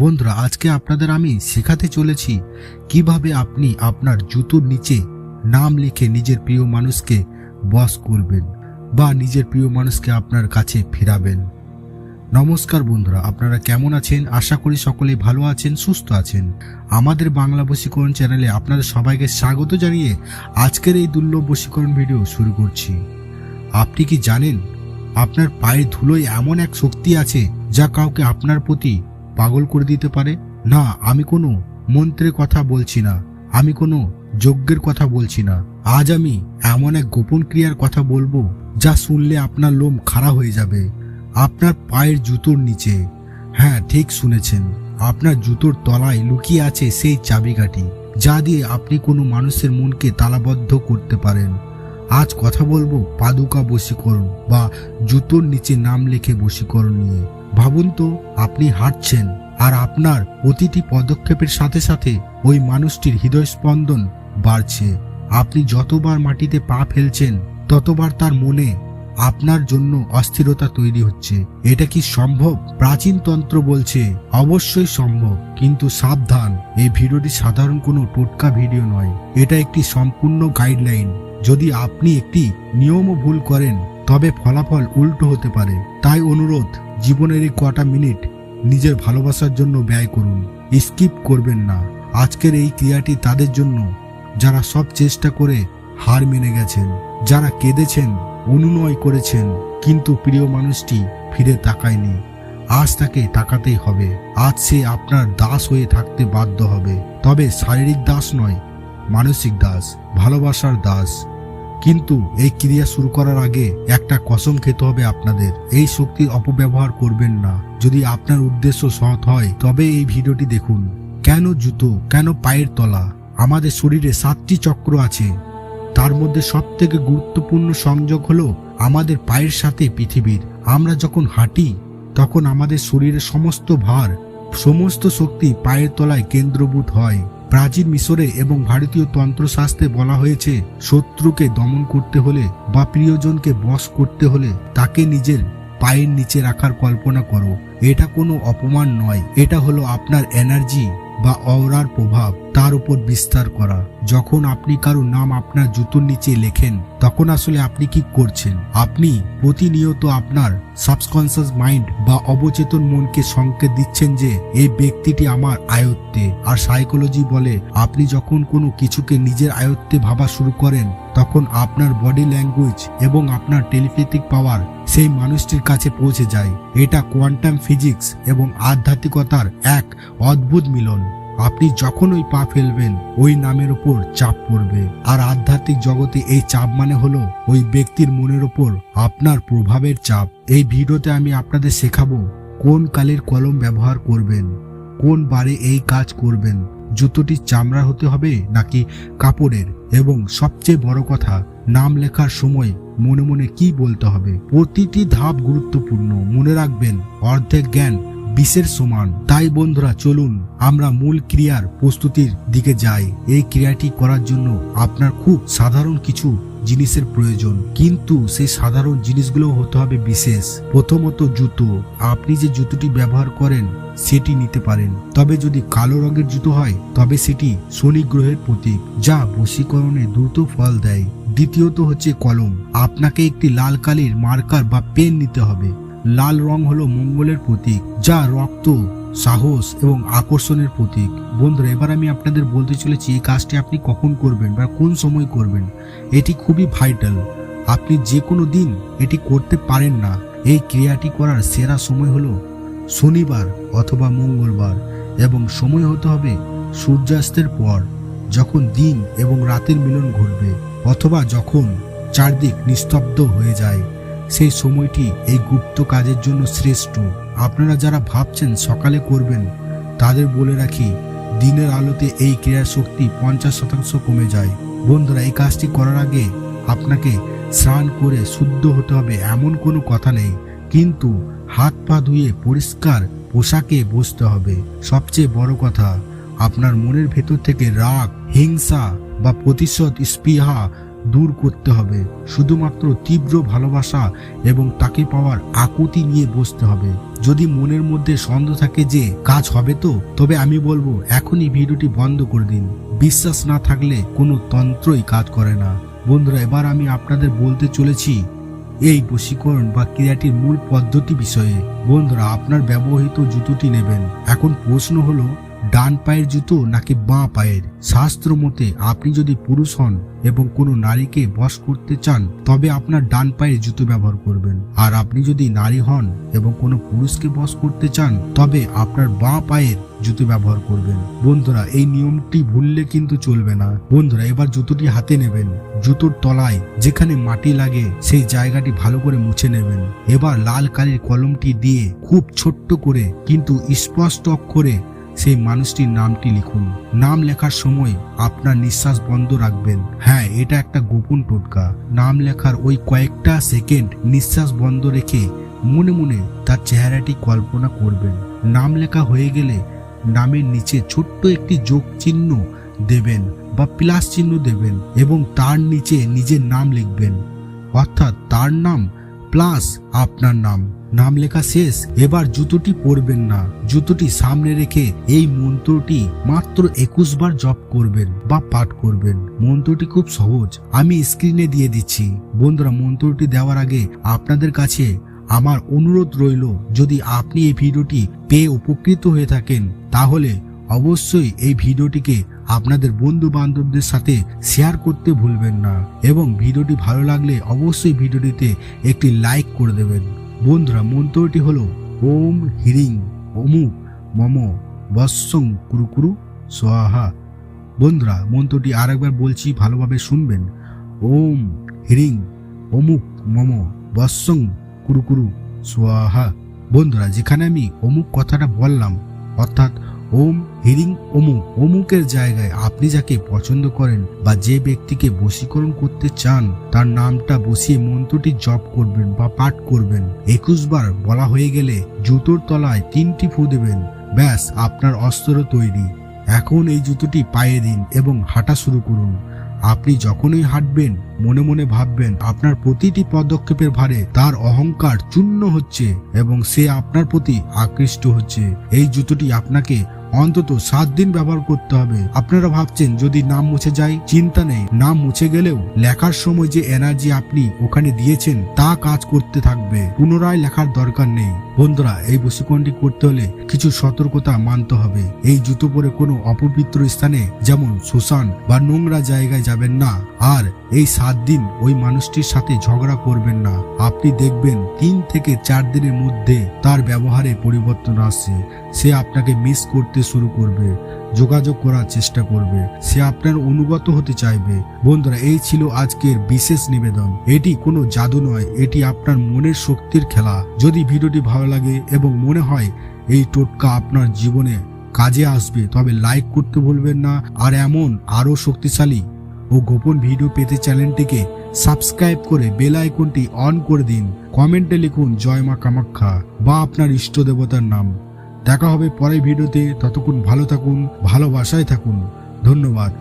বন্ধুরা, আজকে আপনাদের আমি শেখাতে চলেছি কীভাবে আপনি আপনার জুতোর নিচে নাম লিখে নিজের প্রিয় মানুষকে বস করবেন বা নিজের প্রিয় মানুষকে আপনার কাছে ফেরাবেন। নমস্কার বন্ধুরা, আপনারা কেমন আছেন? আশা করি সকলেই ভালো আছেন, সুস্থ আছেন। আমাদের বাংলা বশীকরণ চ্যানেলে আপনাদের সবাইকে স্বাগত জানিয়ে আজকের এই দুর্লভ বশীকরণ ভিডিও শুরু করছি। আপনি কি জানেন, আপনার পায়ের ধুলোয় এমন এক শক্তি আছে যা কাউকে আপনার প্রতি পাগল করে দিতে পারে? না, আমি কোনো মন্ত্রের কথা বলছি না। আমি কোনো যজ্ঞের কথা বলছি না। আজ আমি এমন এক গোপন ক্রিয়ার কথা বলব, যা শুনলে আপনার লোম খাড়া হয়ে যাবে। আপনার পায়ের জুতোর নিচে। হ্যাঁ ঠিক শুনেছেন। আপনার জুতোর তলায় লুকিয়ে আছে সেই চাবিকাঠি, যা দিয়ে আপনি কোনো মানুষের মনকে তালাবদ্ধ করতে পারেন। আজ কথা বলব পাদুকা বশীকরণ বা জুতোর নিচে নাম লিখে বশীকরণ নিয়ে। ভাবুন তো, আপনি হাঁটছেন আর আপনার প্রতিটি পদক্ষেপের সাথে সাথে ওই মানুষটির হৃদয় স্পন্দন বাড়ছে। আপনি যতবার মাটিতে পা ফেলছেন, ততবার তার মনে আপনার জন্য অস্থিরতা তৈরি হচ্ছে। এটা কি সম্ভব? প্রাচীন তন্ত্র বলছে, অবশ্যই সম্ভব, কিন্তু সাবধান। এই ভিডিওটি সাধারণ কোনো টোটকা ভিডিও নয়। এটা একটি সম্পূর্ণ গাইডলাইন। যদি আপনি একটি নিয়মও ভুল করেন, তবে ফলাফল উল্টো হতে পারে। তাই অনুরোধ জীবনের এই কটা মিনিট নিজের ভালোবাসার জন্য ব্যয় করুন। স্কিপ করবেন না। আজকের এই ক্রিয়াটি তাদের জন্য, যারা সব চেষ্টা করে হার মেনে গেছেন, যারা কেঁদেছেন, অনুনয় করেছেন, কিন্তু প্রিয় মানুষটি ফিরে তাকায়নি। আজ তাকে তাকাতেই হবে। আজ সে আপনার দাস হয়ে থাকতে বাধ্য হবে। তবে শারীরিক দাস নয়, মানসিক দাস, ভালোবাসার দাস। কিন্তু এই ক্রিয়া শুরু করার আগে একটা কসম খেতে হবে আপনাদের। এই শক্তির অপব্যবহার করবেন না। যদি আপনার উদ্দেশ্য সৎ হয়, তবে এই ভিডিওটি দেখুন। কেন জুতো, কেন পায়ের তলা? আমাদের শরীরে সাতটি চক্র আছে। তার মধ্যে সব থেকে গুরুত্বপূর্ণ সংযোগ হলো আমাদের পায়ের সাথে পৃথিবীর। আমরা যখন হাঁটি, তখন আমাদের শরীরের সমস্ত ভার, সমস্ত শক্তি পায়ের তলায় কেন্দ্রভূত হয়। প্রাচীন মিশরে এবং ভারতীয় তন্ত্রশাস্ত্রে বলা হয়েছে, শত্রুকে দমন করতে হলে বা প্রিয়জনকে বশ করতে হলে তাকে নিজের পায়ের নিচে রাখার কল্পনা করো। এটা কোনো অপমান নয়। এটা হলো আপনার এনার্জি। বা অওরার প্রভাব তার উপর বিস্তার করা। যখন আপনি কারও নাম আপনার জুতোর নিচে লেখেন, তখন আসলে আপনি কি করছেন? আপনি প্রতিনিয়ত আপনার সাবসকনসিয়াস মাইন্ড বা অবচেতন মনকে সংকেত দিচ্ছেন যে এই ব্যক্তিটি আমার আয়ত্তে। আর সাইকোলজি বলে, আপনি যখন কোনো কিছুকে নিজের আয়ত্তে ভাবা শুরু করেন তখন আপনার বডি ল্যাঙ্গুয়েজ এবং আপনার টেলিপ্যাথিক পাওয়ার সেই মানুষটির কাছে পৌঁছে যায়। এটা কোয়ান্টাম ফিজিক্স এবং আধ্যাত্মিকতার এক অদ্ভুত মিলন। আপনি যখন ওই পা ফেলবেন, ওই নামের উপর চাপ পড়বে। আর আধ্যাত্মিক জগতে এই চাপ মানে হলো ওই ব্যক্তির মনের উপর আপনার প্রভাবের চাপ। এই ভিডিওতে আমি আপনাদের শেখাবো কোন কালের কলম ব্যবহার করবেন, কোন বারে এই কাজ করবেন জুতোটি চামড়া হতে হবে নাকি কাপড়ের? এবং সবচেয়ে বড় কথা, নাম লেখার সময় মনে মনে কি বলতে হবে? প্রতিটি ধাপ গুরুত্বপূর্ণ, মনে রাখবেন, অর্ধেক জ্ঞান বিশের সমান। তাই বন্ধুরা, চলুন আমরা মূল ক্রিয়ার প্রস্তুতির দিকে যাই। এই ক্রিয়াটি করার জন্য আপনার খুব সাধারণ কিছু জিনিসের প্রয়োজন। কিন্তু সেই সাধারণ জিনিসগুলো হতে হবে বিশেষ। প্রথমত জুতো। আপনি যে জুতোটি ব্যবহার করেন, সেটি নিতে পারেন। তবে যদি কালো রঙের জুতো হয়, তবে সেটি শনি গ্রহের প্রতীক, যা বশীকরণে দ্রুত ফল দেয়। দ্বিতীয়ত হচ্ছে কলম। আপনাকে একটি লাল কালির মার্কার বা পেন নিতে হবে। লাল রং হলো মঙ্গলের প্রতীক, যা রক্ত সাহস এবং আকর্ষণের প্রতীক। বন্ধুরা, এবার আমি আপনাদের বলতে চলেছি এই কাজটি আপনি কখন করবেন বা কোন সময় করবেন। এটি খুবই ভাইটাল আপনি যে কোনো দিন এটি করতে পারেন না। এই ক্রিয়াটি করার সেরা সময় হলো শনিবার অথবা মঙ্গলবার এবং সময় হতে হবে সূর্যাস্তের পর, যখন দিন এবং রাতের মিলন ঘটবে অথবা যখন চারদিক নিস্তব্ধ হয়ে যায়। সেই সময়টি এই গুপ্ত কাজের জন্য শ্রেষ্ঠ। আপনারা যারা ভাবছেন সকালে করবেন, তাদের বলে রাখি, দিনের আলোতে এই ক্রিয়ার শক্তি পঞ্চাশ শতাংশ কমে যায়। বন্ধুরা, এই কাজটি করার আগে আপনাকে স্নান করে শুদ্ধ হতে হবে, এমন কোনো কথা নেই। কিন্তু হাত পা ধুয়ে পরিষ্কার পোশাকে বসতে হবে। সবচেয়ে বড় কথা, আপনার মনের ভেতর থেকে রাগ, হিংসা বা প্রতিশোধ, স্পৃহা দূর করতে হবে। শুধুমাত্র তীব্র ভালোবাসা এবং তাকে পাওয়ার আকুতি নিয়ে বসতে হবে। যদি মনের মধ্যে সন্দেহ থাকে যে কাজ হবে তো, তবে আমি বলব, এখনই ভিডিওটি বন্ধ করে দিন। বিশ্বাস না থাকলে কোনো তন্ত্রই কাজ করে না। বন্ধুরা, এবার আমি আপনাদের বলতে চলেছি এই বশীকরণ বা ক্রিয়াটির মূল পদ্ধতি বিষয়ে। বন্ধুরা, আপনার ব্যবহৃত জুতোটি নেবেন। এখন প্রশ্ন হলো ডান পায়ের জুতো নাকি বাঁ পায়ের? শাস্ত্র মতে আপনি যদি পুরুষ হন এবং কোনো নারীকে বশ করতে চান, তবে আপনার ডান পায়ের জুতো ব্যবহার করবেন। আর আপনি যদি নারী হন এবং কোনো পুরুষকে বশ করতে চান, তবে আপনার বাঁ পায়ের জুতো ব্যবহার করবেন। বন্ধুরা, এই নিয়মটি ভুললে কিন্তু চলবে না। বন্ধুরা, এবার জুতোটি হাতে নেবেন। জুতোর তলায় যেখানে মাটি লাগে, সেই জায়গাটি ভালো করে মুছে নেবেন। এবার লাল কালির কলমটি দিয়ে খুব ছোট্ট করে, কিন্তু স্পষ্ট অক্ষরে সেই মানুষটির নামটি লিখুন। নাম লেখার সময় আপনার নিঃশ্বাস বন্ধ রাখবেন। হ্যাঁ এটা একটা গোপন টোটকা। নাম লেখার ওই কয়েকটা সেকেন্ড নিঃশ্বাস বন্ধ রেখে মনে মনে তার চেহারাটি কল্পনা করবেন। নাম লেখা হয়ে গেলে নামের নিচে ছোট্ট একটি যোগ চিহ্ন দেবেন বা প্লাস চিহ্ন দেবেন এবং তার নিচে নিজের নাম লিখবেন। অর্থাৎ তার নাম প্লাস আপনার নাম। নাম লেখা শেষ। এবার জুতোটি পরবেন না। জুতোটি সামনে রেখে এই মন্ত্রটি মাত্র একুশ বার জপ করবেন বা পাঠ করবেন। মন্ত্রটি খুব সহজ। আমি স্ক্রিনে দিয়ে দিচ্ছি। বন্ধুরা, মন্ত্রটি দেওয়ার আগে আপনাদের কাছে আমার অনুরোধ রইল, যদি আপনি এই ভিডিওটি পেয়ে উপকৃত হয়ে থাকেন, তাহলে অবশ্যই এই ভিডিওটিকে আপনাদের বন্ধু বান্ধবদের সাথে শেয়ার করতে ভুলবেন না। এবং ভিডিওটি ভালো লাগলে অবশ্যই ভিডিওটিতে একটি লাইক করে দেবেন। বন্ধুরা, মন্ত্রটি হলো, ওম হিরিং অমু মম বৎসং কুরুকুরু সোহা বন্ধুরা, মন্ত্রটি আরেকবার বলছি, ভালোভাবে শুনবেন। ওম হিরিং অমুক মম বৎসং কুরুকুরু সোহা বন্ধুরা, যেখানে আমি অমুক কথাটা বললাম, অর্থাৎ ওম হিরিং অমুক অমুকের জায়গায় আপনি যাকে পছন্দ করেন বা যে ব্যক্তিকে বশীকরণ করতে চান, তার নামটা বসিয়ে মন্ত্রটি জপ করবেন বা পাঠ করবেন। একুশ বার বলা হয়ে গেলে জুতোর তলায় তিনটি ফু দেবেন। ব্যাস, আপনার অস্ত্র তৈরি। এখন এই জুতোটি পায়ে দিন এবং হাঁটা শুরু করুন। আপনি যখনই হাঁটবেন, মনে মনে ভাববেন আপনার প্রতিটি পদক্ষেপের ভারে তার অহংকার চূর্ণ হচ্ছে এবং সে আপনার প্রতি আকৃষ্ট হচ্ছে। এই জুতোটি আপনাকে অন্তত সাত দিন ব্যবহার করতে হবে। আপনারা ভাবছেন, যদি নাম মুছে যায়, চিন্তা নেই। নাম মুছে গেলেও লেখার সময় যে এনার্জি আপনি ওখানে দিয়েছেন, তা কাজ করতে থাকবে। পুনরায় লেখার দরকার নেই। বন্ধুরা, এই বশীকরণটি করতে হলে কিছু সতর্কতা মানতে হবে। এই জুতো পরে কোনো অপবিত্র স্থানে, যেমন শ্মশান বা নোংরা জায়গায় যাবেন না। আর এই সাত দিন ওই মানুষটির সাথে ঝগড়া করবেন না। আপনি দেখবেন তিন থেকে চার দিনের মধ্যে তার ব্যবহারে পরিবর্তন আসছে। সে আপনাকে মিস করতে শুরু করবে, যোগাযোগ করার চেষ্টা করবে, সে আপনার অনুগত হতে চাইবে। বন্ধুরা, এই ছিল আজকের বিশেষ নিবেদন। এটি কোনো জাদু নয়, এটি আপনার মনের শক্তির খেলা। যদি ভিডিওটি ভালো লাগে এবং মনে হয় এই টোটকা আপনার জীবনে কাজে আসবে, তবে লাইক করতে ভুলবেন না। আর এমন আরও শক্তিশালী ও গোপন ভিডিও পেতে চ্যানেলটিকে সাবস্ক্রাইব করে বেল আইকনটি অন করে দিন। কমেন্টে লিখুন, জয় মা কামাখ্যা বা আপনার ইষ্ট দেবতার নাম। দেখা হবে পরের ভিডিওতে। ততক্ষণ ভালো থাকুন ভালোবাসায় থাকুন। ধন্যবাদ।